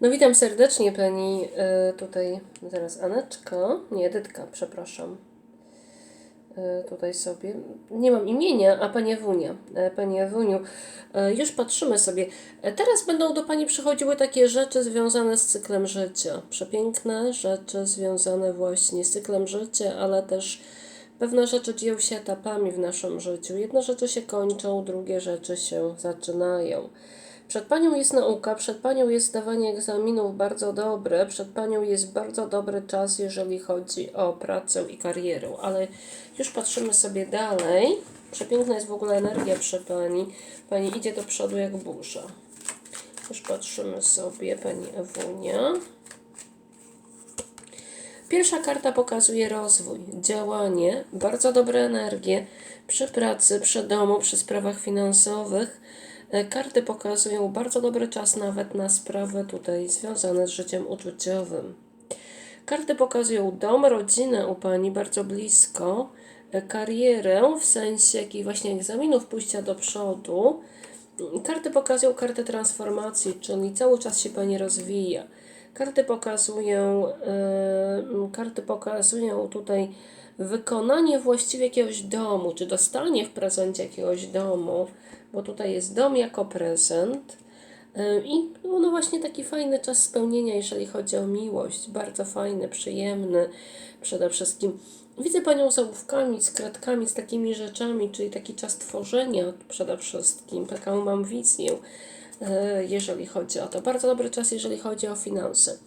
No witam serdecznie pani e, tutaj, zaraz Aneczka, nie Edytka, przepraszam. E, tutaj sobie, nie mam imienia, a pani Ewunia. E, pani Ewuniu, e, już patrzymy sobie. Teraz będą do pani przychodziły takie rzeczy związane z cyklem życia. Przepiękne rzeczy związane właśnie z cyklem życia, ale też pewne rzeczy dzieją się etapami w naszym życiu. Jedne rzeczy się kończą, drugie rzeczy się zaczynają. Przed Panią jest nauka, przed Panią jest zdawanie egzaminów bardzo dobre, przed Panią jest bardzo dobry czas, jeżeli chodzi o pracę i karierę, ale już patrzymy sobie dalej. Przepiękna jest w ogóle energia przy Pani. Pani idzie do przodu jak burza. Już patrzymy sobie, Pani Ewunia. Pierwsza karta pokazuje rozwój, działanie, bardzo dobre energie przy pracy, przy domu, przy sprawach finansowych. E, Karty pokazują bardzo dobry czas nawet na sprawy tutaj związane z życiem uczuciowym. Karty pokazują dom, rodzinę u Pani bardzo blisko, e, karierę w sensie jakichś właśnie egzaminów, pójścia do przodu. Karty pokazują kartę transformacji, czyli cały czas się Pani rozwija. Karty pokazują, karty pokazują tutaj wykonanie właściwie jakiegoś domu, czy dostanie w prezencie jakiegoś domu, bo tutaj jest dom jako prezent. I no, właśnie taki fajny czas spełnienia, jeżeli chodzi o miłość. Bardzo fajny, przyjemny przede wszystkim. Widzę Panią z ołówkami, z kredkami, z takimi rzeczami, czyli taki czas tworzenia przede wszystkim. Taką mam wizję, jeżeli chodzi o to. Bardzo dobry czas, jeżeli chodzi o finanse.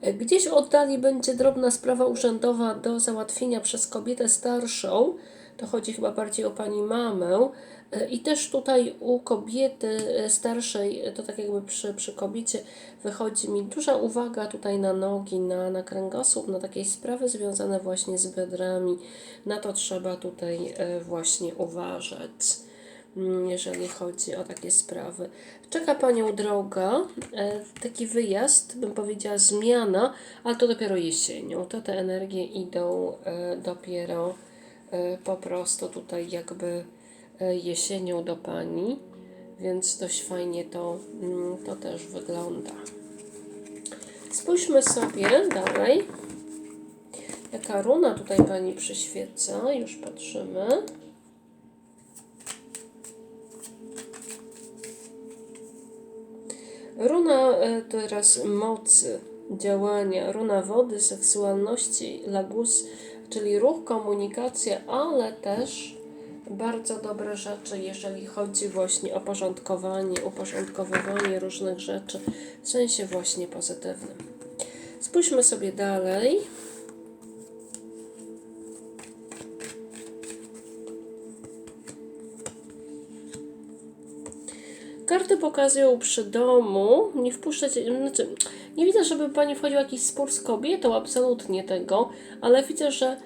E, Gdzieś w oddali będzie drobna sprawa urzędowa do załatwienia przez kobietę starszą. To chodzi chyba bardziej o pani mamę. E, I też tutaj u kobiety e, starszej, e, to tak jakby przy, przy kobiecie, wychodzi mi duża uwaga tutaj na nogi, na, na kręgosłup, na takie sprawy związane właśnie z biodrami. Na to trzeba tutaj e, właśnie uważać jeżeli chodzi o takie sprawy. Czeka Panią droga, e, taki wyjazd, bym powiedziała zmiana, ale to dopiero jesienią. To te energie idą e, dopiero e, po prostu tutaj jakby jesienią do Pani, więc dość fajnie to, mm, to też wygląda. Spójrzmy sobie dalej. Jaka runa tutaj Pani przyświeca? Już patrzymy. Runa e, teraz mocy, działania, runa wody, seksualności, lagus, czyli ruch, komunikacja, ale też bardzo dobre rzeczy, jeżeli chodzi właśnie o porządkowanie, uporządkowywanie różnych rzeczy w sensie właśnie pozytywnym. Spójrzmy sobie dalej. Karty pokazują przy domu, nie wpuszczać, znaczy, nie widzę, żeby pani wchodziła jakiś spór z kobietą, absolutnie tego, ale widzę, że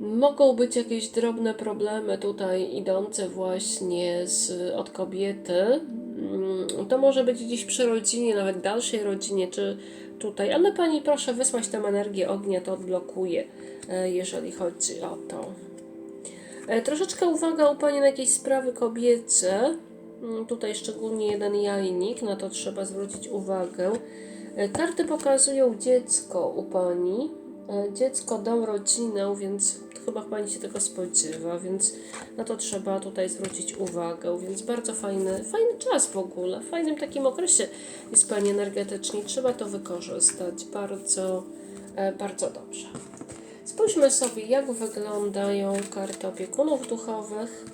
mogą być jakieś drobne problemy tutaj idące właśnie z, od kobiety. Mm, To może być gdzieś przy rodzinie, nawet dalszej rodzinie, czy tutaj, ale pani proszę wysłać tę energię ognia, to odblokuje, e, jeżeli chodzi o to. E, Troszeczkę uwaga u Pani na jakieś sprawy kobiece. Mm, Tutaj szczególnie jeden jajnik, na to trzeba zwrócić uwagę. E, Karty pokazują dziecko u Pani. E, Dziecko, dom, rodzinę, więc chyba Pani się tego spodziewa, więc na to trzeba tutaj zwrócić uwagę. Więc bardzo fajny, fajny czas w ogóle. W fajnym takim okresie jest Pani energetycznie. Trzeba to wykorzystać bardzo, e, bardzo dobrze. Spójrzmy sobie, jak wyglądają karty opiekunów duchowych.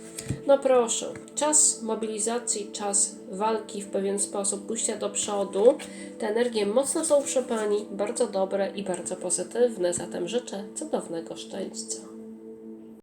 No proszę, czas mobilizacji, czas walki w pewien sposób, pójścia do przodu. Te energie mocno są przy Pani, bardzo dobre i bardzo pozytywne, zatem życzę cudownego szczęścia.